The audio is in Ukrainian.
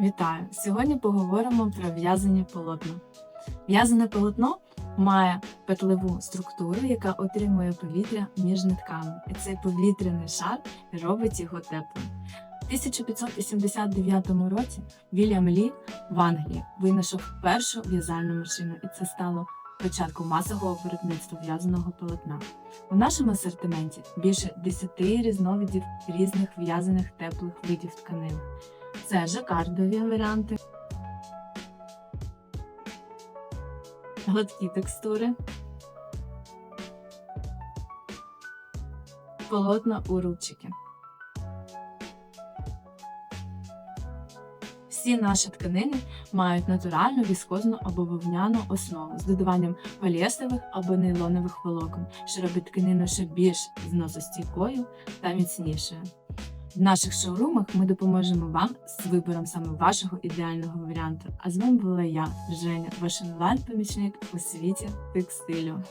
Вітаю! Сьогодні поговоримо про в'язані полотна. В'язане полотно має петлеву структуру, яка отримує повітря між нитками. І цей повітряний шар робить його теплим. У 1589 році Вільям Лі в Англії винайшов першу в'язальну машину, і це стало початком масового виробництва в'язаного полотна. У нашому асортименті більше 10 різновидів різних в'язаних теплих видів тканин. Це жакардові варіанти, гладкі текстури, полотна у рубчики. Всі наші тканини мають натуральну віскозну або вовняну основу з додаванням поліестерових або нейлонових волокон, що робить тканину ще більш зносостійкою та міцнішою. В наших шоурумах ми допоможемо вам з вибором саме вашого ідеального варіанту. А з вами була я, Женя, ваш онлайн-помічник у світі текстилю.